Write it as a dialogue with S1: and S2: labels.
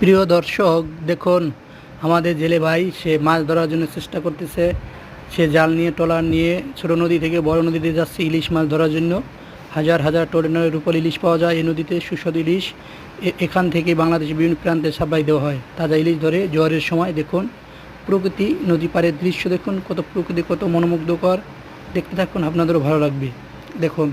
S1: প্রিয় দর্শক, দেখুন, আমাদের জেলে ভাই, সে মাছ ধরার জন্য চেষ্টা করতেছে। সে জাল নিয়ে, ট্রলার নিয়ে, ছোট নদী থেকে বড় নদীতে যাচ্ছে ইলিশ মাছ ধরার জন্য। হাজার হাজার টনের উপর ইলিশ পাওয়া যায় এই নদীতে, সুস্বাদু ইলিশ। এ- এখান থেকে বাংলাদেশের বিভিন্ন প্রান্তে সাপ্লাই দেওয়া হয়। তাজা ইলিশ ধরে জোয়ারের সময়, দেখুন, প্রকৃতি নদী পাড়ের দৃশ্য দেখুন, কত প্রকৃতি, কত মনোমুগ্ধকর। দেখতে থাকুন, আপনাদেরও ভালো লাগবে। দেখুন